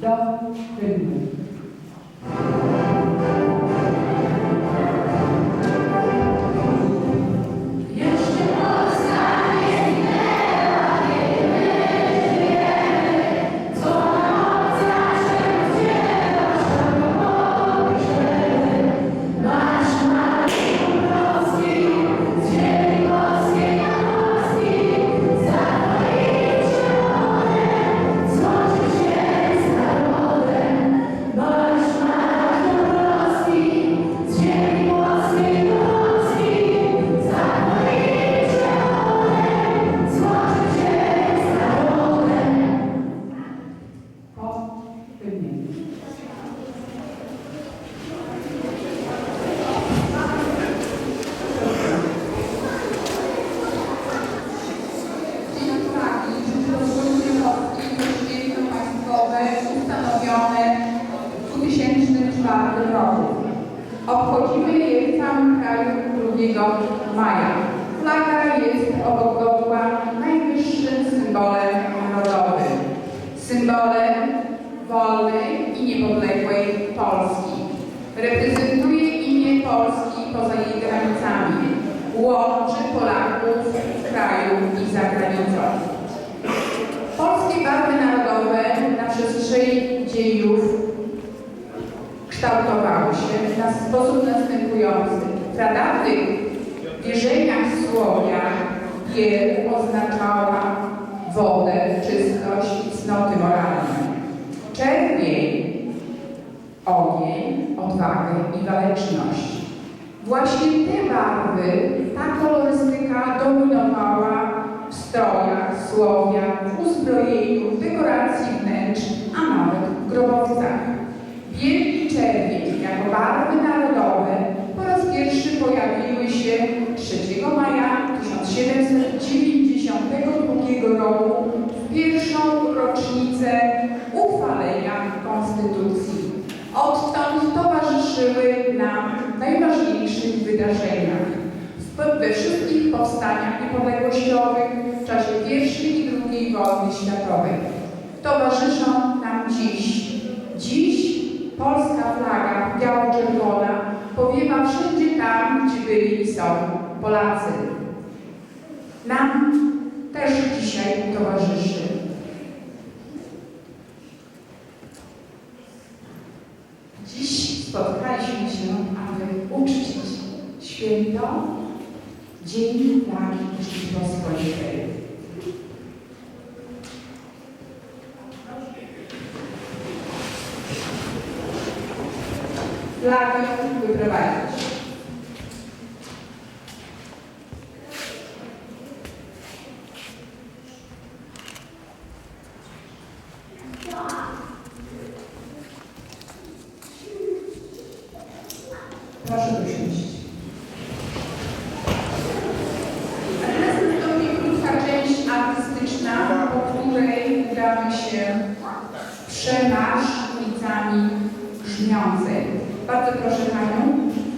交给2004 roku. Obchodzimy je w całym kraju 2 maja. Flaga jest obok godła najwyższym symbolem narodowym. Symbolem wolnej i niepodległej Polski. Reprezentuje imię Polski poza jej granicami. Łączy Polaków w kraju i za granicą. Polskie barwy narodowe na przestrzeni dziejów kształtowały się na sposób następujący. W pradawnych wierzeniach Słowian biel oznaczała wodę, czystość i cnoty moralne. Czerwień ogień, odwagę i waleczność. Właśnie te barwy, ta kolorystyka dominowała w strojach Słowian, w uzbrojeniu, w dekoracji wnętrz, a nawet w grobowcach. Biel i czerwień jako barwy narodowe po raz pierwszy pojawiły się 3 maja 1792 roku w pierwszą rocznicę uchwalenia Konstytucji. Odtąd towarzyszyły nam najważniejszych wydarzeniach. We wszystkich powstaniach niepodległościowych w czasie I i II wojny światowej. Towarzyszą nam dziś. Dziś polska flaga biało-czerwona powiewa wszędzie tam, gdzie byli i są Polacy. Nam też dzisiaj towarzyszy. Dziś spotkaliśmy się, aby uczcić święto Dzień Flagi Rzeczypospolitej. larga é o trabalho. Bardzo proszę Panią.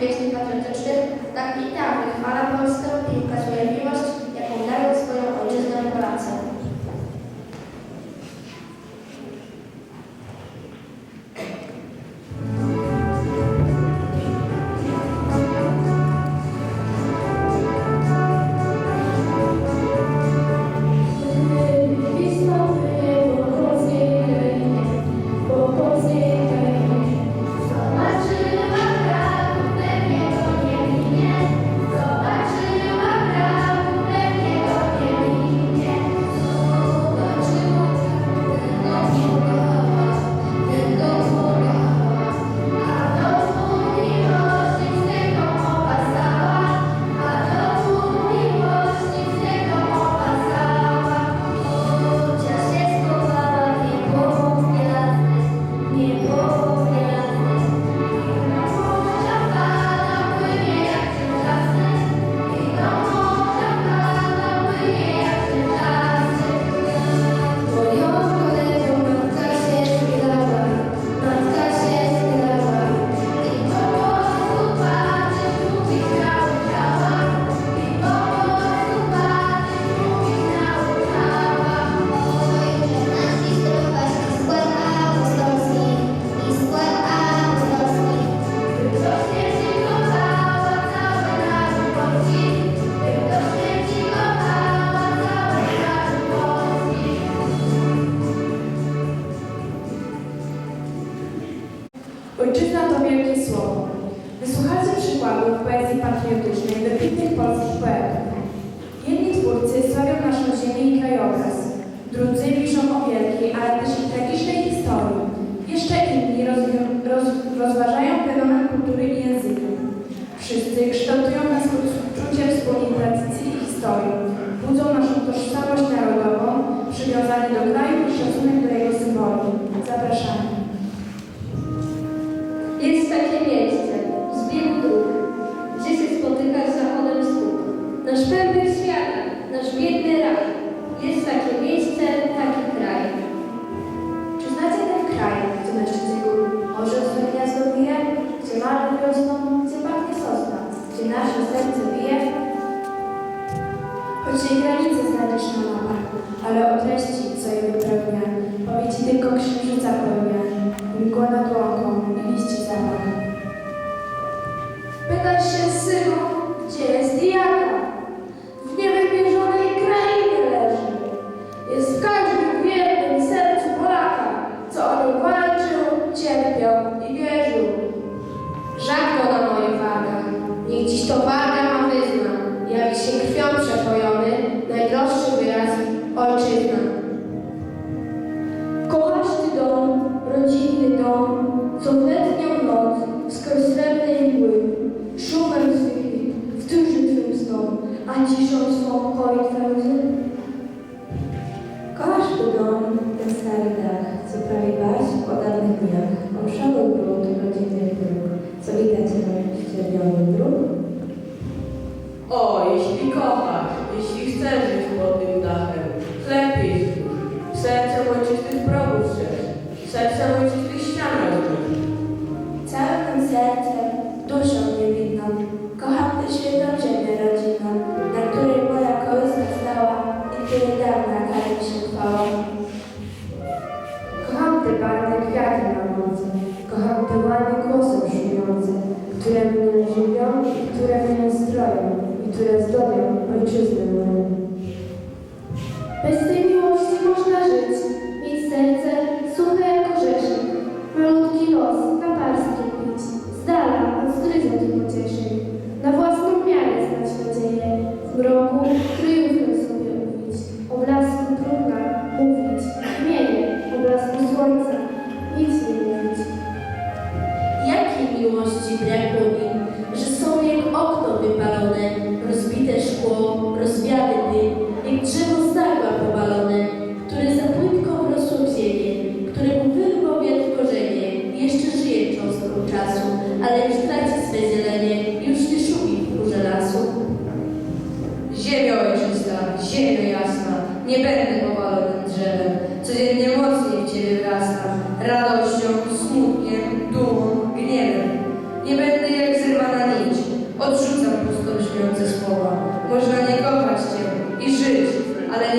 Pieśni patriotycznych, tak i ta wychwala Polskę i historii. Budzą naszą tożsamość narodową, przywiązanie do kraju i szacunek do jego symboli. Zapraszamy. Jest takie miejsce, zbieg dróg, gdzie się spotyka z zachodem stóp. Nasz pewny świat, nasz biedny raj. Jest takie miejsce, taki kraj. Czy znacie ten kraj, gdzie mężczyzn może ostatnia zgodnie, gdzie marzy wiosną, gdzie pachnie sosna, gdzie nasze serce gdzie granice znaleźć na mapach, ale o treści, co je wypełnia, powieci tylko księżyca pełnia, mgła nad łąką, liści zapach. Pytasz się, synu, gdzie jest ja? rodzinny dom, co w letnią noc skroś srebrnej mgły, szumem swych w wtórzy twym snom, a ciszą swą koi twe łzy. Kochasz tu dom, ten stary dach, co prawie baś po dawnych dniach, obszały brud rodzinnych dróg, co widać na ścierniony dróg. O, jeśli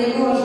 tenemos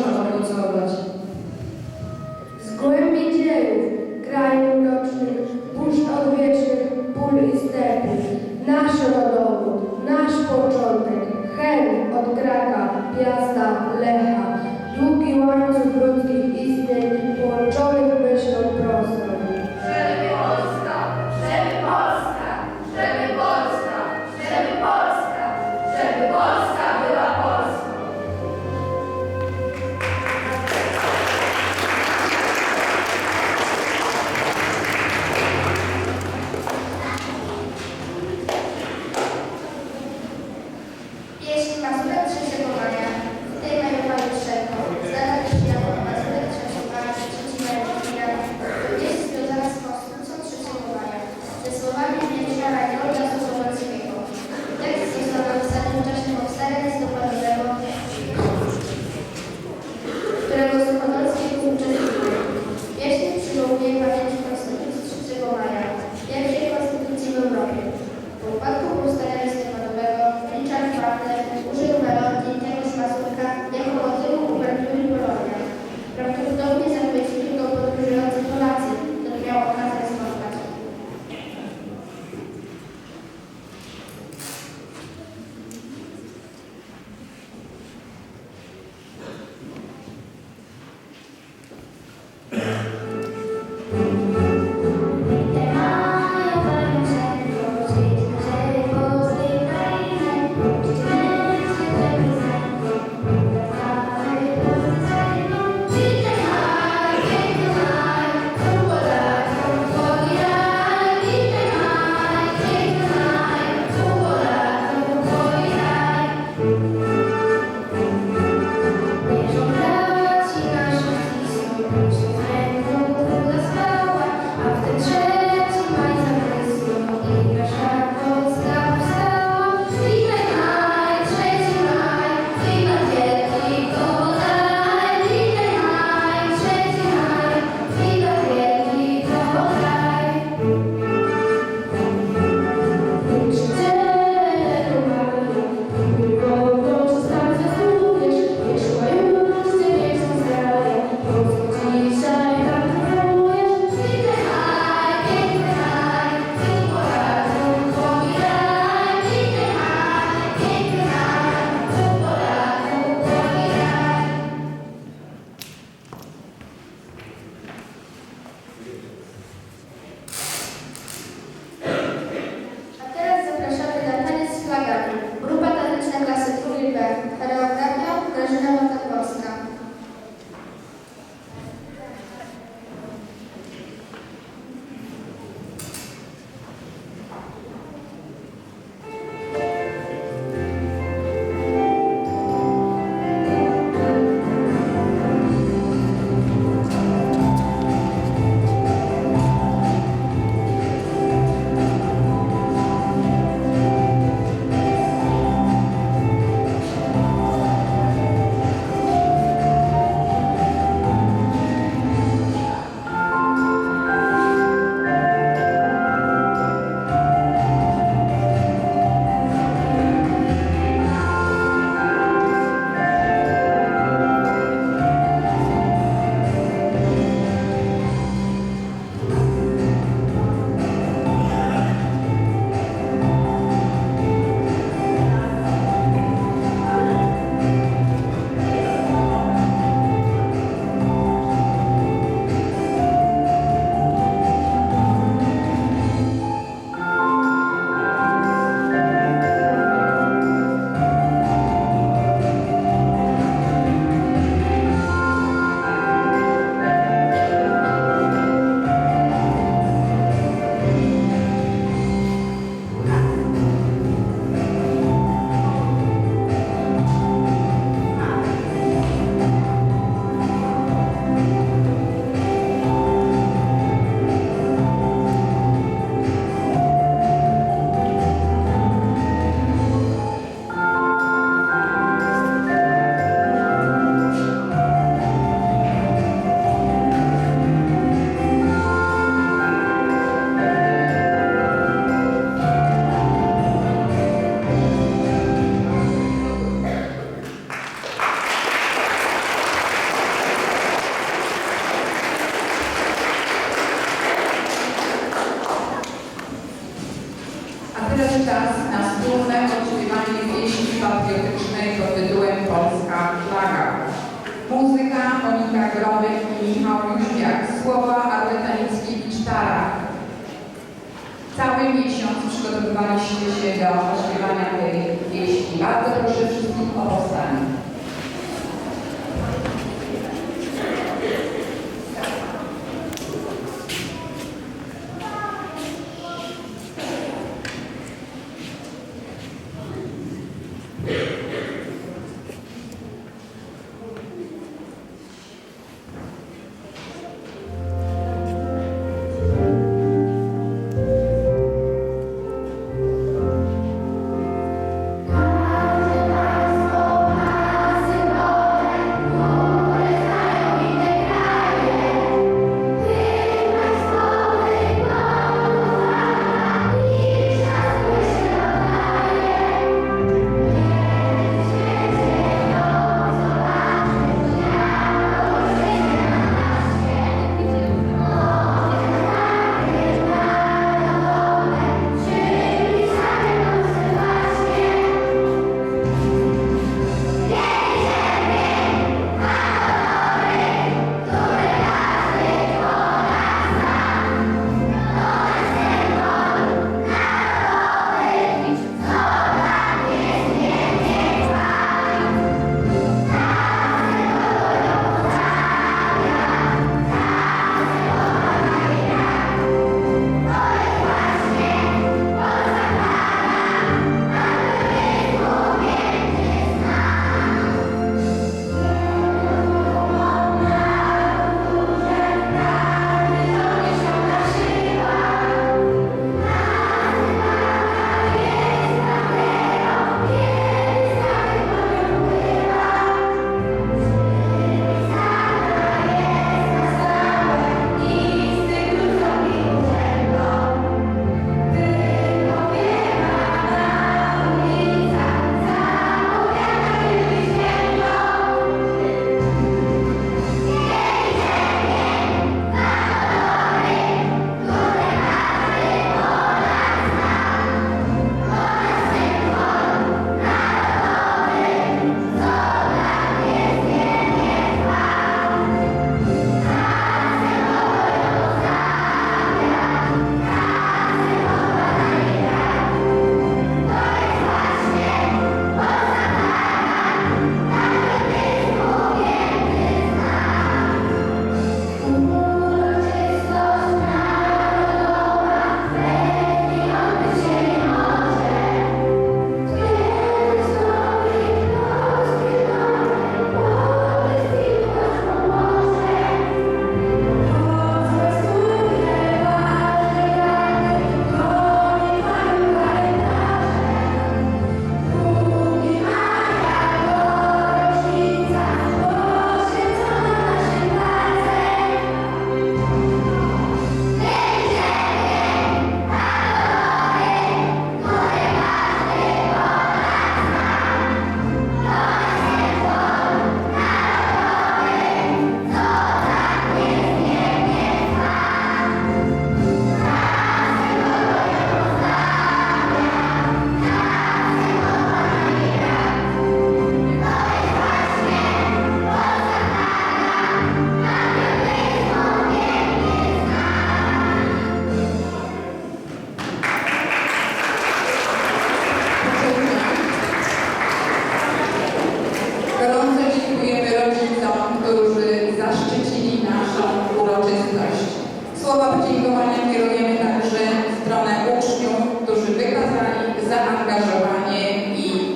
podziękowania kierujemy także w stronę uczniów, którzy wykazali zaangażowanie i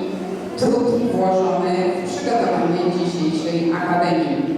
trud włożony w przygotowanie dzisiejszej Akademii.